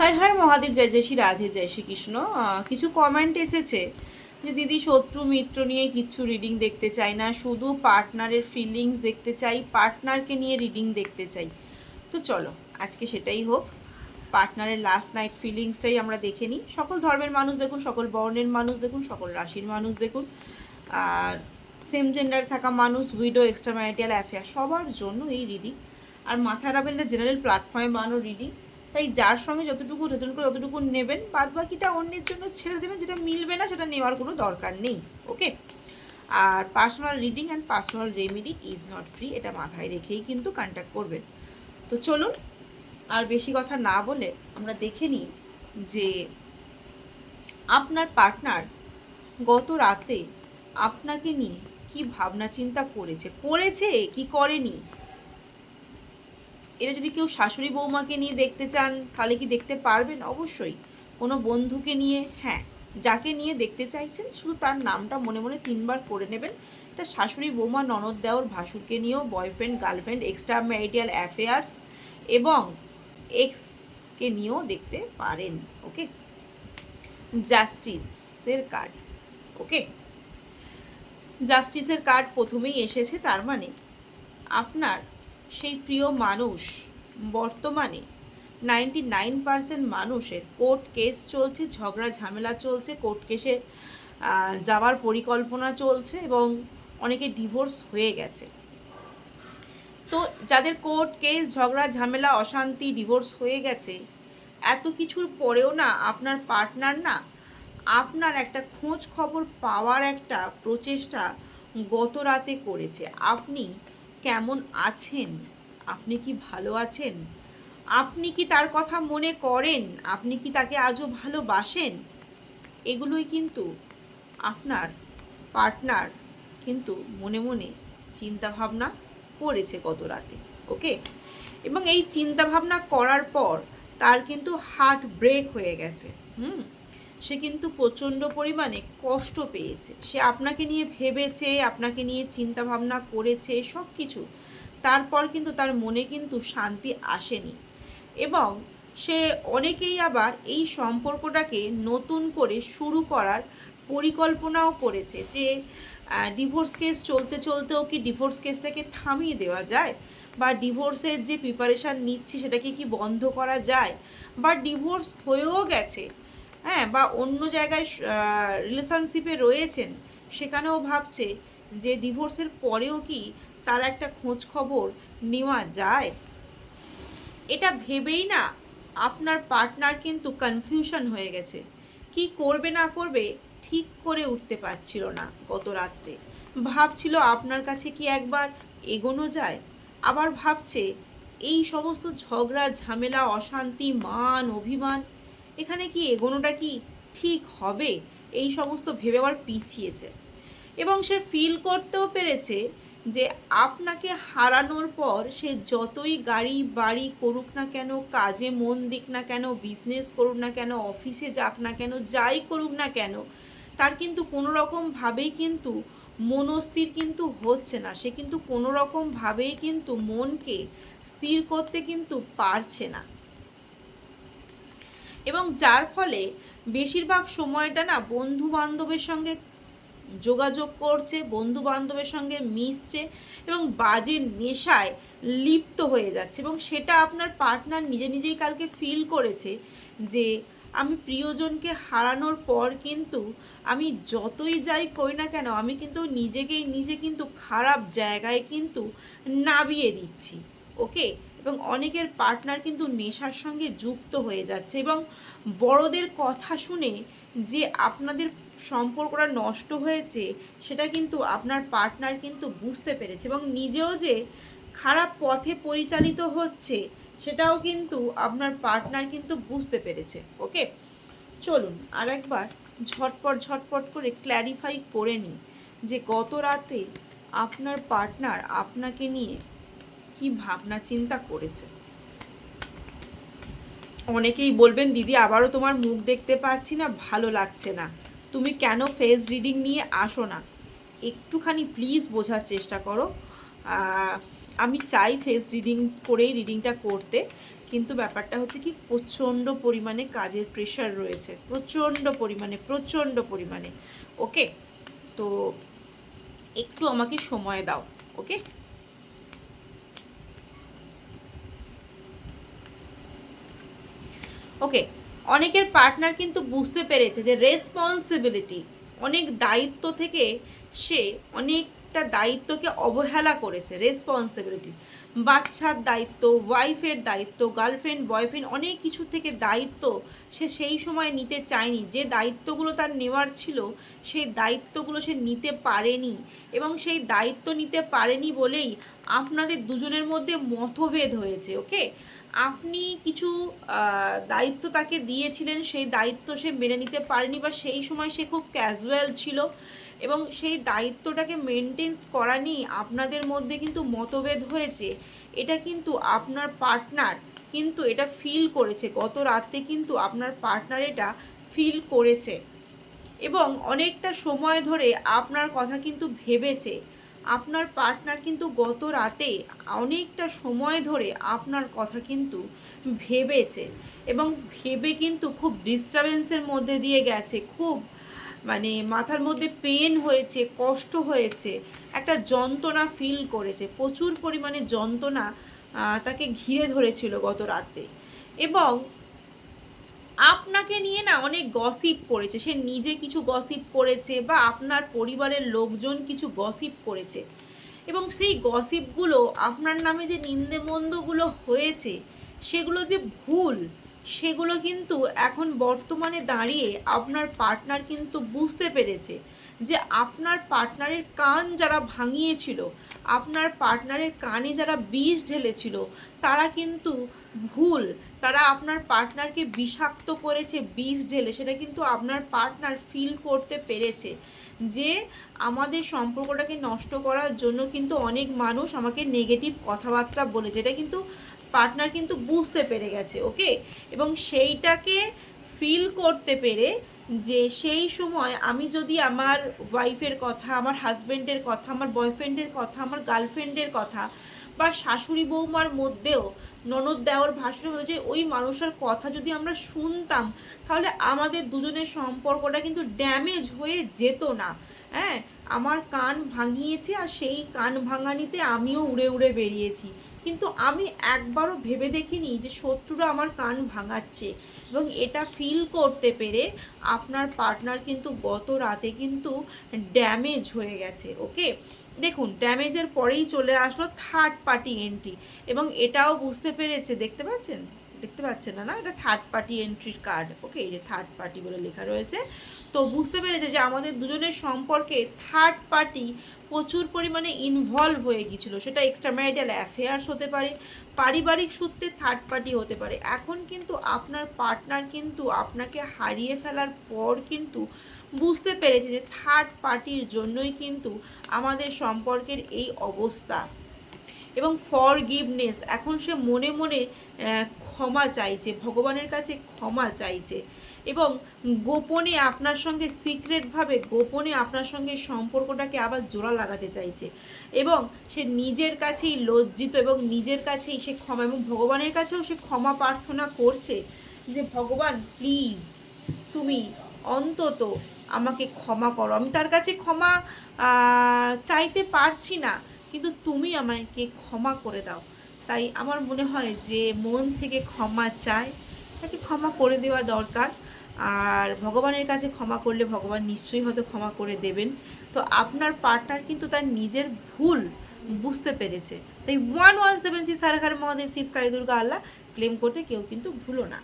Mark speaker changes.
Speaker 1: হর হর মহাদেব, জয় জয় শ্রী রাধে, জয় শ্রীকৃষ্ণ। কিছু কমেন্ট এসেছে যে, দিদি, শত্রু, মিত্র নিয়ে কিচ্ছু রিডিং দেখতে চাই না। শুধু পার্টনারের ফিলিংস দেখতে চাই পার্টনারকে নিয়ে রিডিং দেখতে চাই। তো চলো, আজকে সেটাই হোক। পার্টনারের লাস্ট নাইট ফিলিংসটাই আমরা দেখে নিই। সকল ধর্মের মানুষ দেখুন, সকল বর্ণের মানুষ দেখুন, সকল রাশির মানুষ দেখুন। আর সেম জেন্ডার থাকা মানুষ উইডো এক্সট্রা ম্যারিটাল অ্যাফেয়ার সবার জন্য এই রিডিং আর মাথা রাখবেন না জেনারেল প্ল্যাটফর্মে বানানো রিডিং তাই যার সঙ্গে যতটুকু রেজন করে ততটুকু নেবেন। বাদ বাকিটা অন্যের জন্য ছেড়ে দেবেন, যেটা মিলবে না, সেটা নেওয়ার কোনো দরকার নেই okay R personal reading and personal remedy is not free এটা মাথায় রেখেই কিন্তু কন্ট্যাক্ট করবেন। তো চলুন, আর বেশি কথা না বলে আমরা দেখে নিই যে আপনার পার্টনার গত রাতে আপনাকে নিয়ে কি ভাবনা চিন্তা করেছে করেছে, কি করেনি? এটা যদি কেউ শাশুড়ি বৌমাকে নিয়ে দেখতে চান, তাহলে কি দেখতে পারবেন? অবশ্যই। কোনো বন্ধুকে নিয়ে হ্যাঁ যাকে নিয়ে দেখতে চাইছেন, শুধু তার নামটা মনে মনে তিনবার করে নেবেন। এটা শাশুড়ি বৌমা ননদ দেওর ভাসুরকে নিয়েও boyfriend girlfriend extra marital affairs এবং এক্সকে নিয়েও দেখতে পারেন ওকে জাস্টিসের কার্ড ওকে জাস্টিসের কার্ড প্রথমেই এসেছে, তার মানে আপনার সেই প্রিয় মানুষ, বর্তমানে নাইনটি নাইন পার্সেন্ট মানুষের কোর্ট কেস চলছে, ঝগড়া ঝামেলা চলছে কোর্ট কেসে যাওয়ার পরিকল্পনা চলছে এবং অনেকে ডিভোর্স হয়ে গেছে। তো যাদের কোর্ট কেস ঝগড়া ঝামেলা, অশান্তি ডিভোর্স হয়ে গেছে, এত কিছুর পরেও না আপনার পার্টনার না আপনার একটা খোঁজ খবর পাওয়ার একটা প্রচেষ্টা গত রাতে করেছে। আপনি কেমন আছেন? আপনি কি ভালো আছেন? আপনি কি তার কথা মনে করেন? আপনি কি তাকে আজও ভালোবাসেন? এগুলোই কিন্তু আপনার পার্টনার কিন্তু মনে মনে চিন্তা ভাবনা করেছে গত রাতে, ওকে? এবং এই চিন্তা ভাবনা করার পর তার কিন্তু হার্ট ব্রেক হয়ে গেছে, হুম? সে কিন্তু প্রচণ্ড পরিমাণে কষ্ট পেয়েছে। সে আপনাকে নিয়ে ভেবেছে, আপনাকে নিয়ে চিন্তা ভাবনা করেছে সব কিছু তারপর কিন্তু তার মনে কিন্তু শান্তি আসেনি। এবং সে অনেকেই আবার এই সম্পর্কটাকে নতুন করে শুরু করার পরিকল্পনাও করেছে যে ডিভোর্স কেস চলতে চলতেও কি ডিভোর্স কেসটাকে থামিয়ে দেওয়া যায়? বা ডিভোর্সের যে প্রিপারেশান নিচ্ছি সেটাকে কি বন্ধ করা যায়? বা ডিভোর্স হয়েও গেছে হ্যাঁ বা অন্য জায়গায় রিলেশনশিপে রয়েছেন, সেখানেও ভাবছে যে ডিভোর্সের পরেও কি তার একটা খোঁজ খবর নেওয়া যায়? এটা ভেবেই না আপনার পার্টনার কিন্তু কনফিউশন হয়ে গেছে। কি করবে না করবে ঠিক করে উঠতে পারছিল না গত রাত্রে। ভাবছিল আপনার কাছে কি একবার এগোনো যায়? আবার ভাবছে এই সমস্ত ঝগড়া, ঝামেলা, অশান্তি, মান, অভিমান এখানে কি এগোনোটা কি ঠিক হবে? এই সমস্ত ভেবে আবার পিছিয়েছে। এবং সে ফিল করতেও পেরেছে যে আপনাকে হারানোর পর সে যতই গাড়ি, বাড়ি করুক না কেন, কাজে মন দিক না কেন বিজনেস করুক না কেন অফিসে যাক না কেন, যাই করুক না কেন, তার কিন্তু কোনো রকমভাবেই কিন্তু মনস্থির কিন্তু হচ্ছে না। সে কিন্তু কোনো রকমভাবেই কিন্তু মনকে স্থির করতে কিন্তু পারছে না। এবং যার ফলে বেশিরভাগ সময়টা না বন্ধু বান্ধবের সঙ্গে যোগাযোগ করছে বন্ধু বান্ধবের সঙ্গে মিশছে এবং বাজে নেশায় লিপ্ত হয়ে যাচ্ছে এবং সেটা আপনার পার্টনার নিজে নিজেই কালকে ফিল করেছে যে আমি প্রিয়জনকে হারানোর পর কিন্তু আমি যতই যাই করি না কেন আমি কিন্তু নিজেকেই নিজে কিন্তু খারাপ জায়গায় কিন্তু নাবিয়ে দিচ্ছি ওকে এবং অনেকের পার্টনার কিন্তু নেশার সঙ্গে যুক্ত হয়ে যাচ্ছে এবং বড়দের কথা শুনে যে আপনাদের সম্পর্কটা নষ্ট হয়েছে, সেটা কিন্তু আপনার পার্টনার কিন্তু বুঝতে পেরেছে এবং নিজেও যে খারাপ পথে পরিচালিত হচ্ছে, সেটাও কিন্তু আপনার পার্টনার কিন্তু বুঝতে পেরেছে ওকে চলুন আর একবার ঝটপট ঝটপট করে ক্ল্যারিফাই করে নিই যে গত রাতে আপনার পার্টনার আপনাকে নিয়ে কি ভাবনা, চিন্তা করেছে। অনেকেই বলবেন, দিদি, আবারও তোমার মুখ দেখতে পাচ্ছি না, ভালো লাগছে না। তুমি কেন ফেস রিডিং নিয়ে আসো না? একটুখানি প্লিজ বোঝার চেষ্টা করো। আমি চাই ফেস রিডিং করেই রিডিংটা করতে, কিন্তু ব্যাপারটা হচ্ছে কি, প্রচণ্ড পরিমাণে কাজের প্রেশার রয়েছে। প্রচণ্ড পরিমাণে প্রচণ্ড পরিমাণে। ওকে তো একটু আমাকে সময় দাও ওকে ওকে অনেকের পার্টনার কিন্তু বুঝতে পেরেছে যে রেসপন্সিবিলিটি অনেক দায়িত্ব থেকে সে অনেকটা দায়িত্বকে অবহেলা করেছে রেসপন্সিবিলিটি বাচ্চার দায়িত্ব ওয়াইফের দায়িত্ব গার্লফ্রেন্ড বয়ফ্রেন্ড অনেক কিছু থেকে দায়িত্ব সে সেই সময় নিতে চায়নি। যে দায়িত্বগুলো তার নেওয়ার ছিল, সেই দায়িত্বগুলো সে নিতে পারেনি এবং সেই দায়িত্ব নিতে পারেনি বলেই আপনাদের দুজনের মধ্যে মতভেদ হয়েছে ওকে আপনি কিছু দায়িত্ব তাকে দিয়েছিলেন, সেই দায়িত্ব সে মেনে নিতে পারেনি বা সেই সময় সে খুব ক্যাজুয়াল ছিল এবং সেই দায়িত্বটাকে মেনটেন্স করা নিয়ে আপনাদের মধ্যে কিন্তু মতভেদ হয়েছে। এটা কিন্তু আপনার পার্টনার কিন্তু এটা ফিল করেছে। গত রাতে কিন্তু আপনার পার্টনার এটা ফিল করেছে। এবং অনেকটা সময় ধরে আপনার কথা কিন্তু ভেবেছে। আপনার পার্টনার কিন্তু গত রাতে অনেকটা সময় ধরে আপনার কথা কিন্তু ভেবেছে এবং ভেবে কিন্তু খুব ডিস্টারবেন্সের মধ্যে দিয়ে গেছে, খুব মানে মাথার মধ্যে পেন হয়েছে, কষ্ট হয়েছে, একটা যন্ত্রণা ফিল করেছে, প্রচুর পরিমাণে যন্ত্রণা তাকে ঘিরে ধরেছিল গত রাতে এবং আপনাকে নিয়ে না অনেক গসিপ করেছে। সে নিজে কিছু গসিপ করেছে বা আপনার পরিবারের লোকজন কিছু গসিপ করেছে। এবং সেই গসিপগুলো আপনার নামে যে নিন্দে মন্দগুলো হয়েছে, সেগুলো যে ভুল, সেগুলো কিন্তু এখন বর্তমানে দাঁড়িয়ে আপনার পার্টনার কিন্তু বুঝতে পেরেছে। যে আপনার পার্টনারের কান যারা ভাঙিয়েছিল, আপনার পার্টনারের কানে যারা বিষ ঢেলেছিল, তারা কিন্তু ভুল। তারা আপনার পার্টনারকে বিষাক্ত করেছে, বিষ ঢেলে। সেটা কিন্তু আপনার পার্টনার ফিল করতে পেরেছে যে আমাদের সম্পর্কটাকে নষ্ট করার জন্য কিন্তু অনেক মানুষ আমাকে নেগেটিভ কথাবার্তা বলেছে। এটা কিন্তু পার্টনার কিন্তু বুঝতে পেরে গেছে ওকে এবং সেইটাকে ফিল করতে পেরে যে সেই সময় আমি যদি আমার ওয়াইফের কথা, আমার হাজব্যান্ডের কথা, আমার বয়ফ্রেন্ডের কথা, আমার গার্লফ্রেন্ডের কথা বা শাশুড়ি বৌমার মধ্যেও ননদ দেওয়ার ভাষণের মধ্যে যে ওই মানুষের কথা যদি আমরা শুনতাম, তাহলে আমাদের দুজনের সম্পর্কটা কিন্তু ড্যামেজ হয়ে যেত না। হ্যাঁ আমার কান ভাঙিয়েছে আর সেই কান ভাঙানিতে আমিও উড়ে উড়ে বেরিয়েছি। কিন্তু আমি একবারও ভেবে দেখিনি যে শত্রুরা আমার কান ভাঙাচ্ছে। এবং এটা ফিল করতে পেরে আপনার পার্টনার কিন্তু গত রাতে কিন্তু ড্যামেজ হয়ে গেছে ওকে দেখুন ড্যামেজের পরেই চলে আসলো থার্ড পার্টি এন্ট্রি এবং এটাও বুঝতে পেরেছে, দেখতে পাচ্ছেন? দেখতে পাচ্ছেন না না? এটা থার্ড পার্টি এন্ট্রির কার্ড ওকে এই যে থার্ড পার্টি বলে লেখা রয়েছে। তো বুঝতে পেরেছে যে আমাদের দুজনের সম্পর্কে থার্ড পার্টি প্রচুর পরিমাণে ইনভলভ হয়ে গিয়েছিল। সেটা এক্সট্রা ম্যারিটাল অ্যাফেয়ার্স হতে পারে, পারিবারিক সূত্রে থার্ড পার্টি হতে পারে। এখন কিন্তু আপনার পার্টনার কিন্তু আপনাকে হারিয়ে ফেলার পর কিন্তু বুঝতে পেরেছে যে থার্ড পার্টির জন্যই কিন্তু আমাদের সম্পর্কের এই অবস্থা। এবং ফর গিভনেস এখন সে মনে মনে ক্ষমা চাইছে, ভগবানের কাছে ক্ষমা চাইছে। এবং গোপনে আপনার সঙ্গে সিক্রেটভাবে গোপনে আপনার সঙ্গে সম্পর্কটাকে আবার জোড়া লাগাতে চাইছে। এবং সে নিজের কাছেই লজ্জিত এবং নিজের কাছেই সে ক্ষমা, এবং ভগবানের কাছেও সে ক্ষমা প্রার্থনা করছে যে, ভগবান প্লিজ তুমি অন্তত আমাকে ক্ষমা করো। আমি তার কাছে ক্ষমা চাইতে পারছি না। কিন্তু তুমি আমাকে ক্ষমা করে দাও। তাই আমার মনে হয় যে মন থেকে ক্ষমা চায় তাকে ক্ষমা করে দেওয়া দরকার। আর ভগবানের কাছে ক্ষমা করলে ভগবান নিশ্চয়ই হয়তো ক্ষমা করে দেবেন। তো আপনার পার্টনার কিন্তু তার নিজের ভুল বুঝতে পেরেছে। তাই ওয়ান ওয়ান সেভেন সিক্স হার মহাদেব, শিব, কালী, দুর্গা, আল্লাহ ক্লেম করতে কেউ কিন্তু ভুলো না।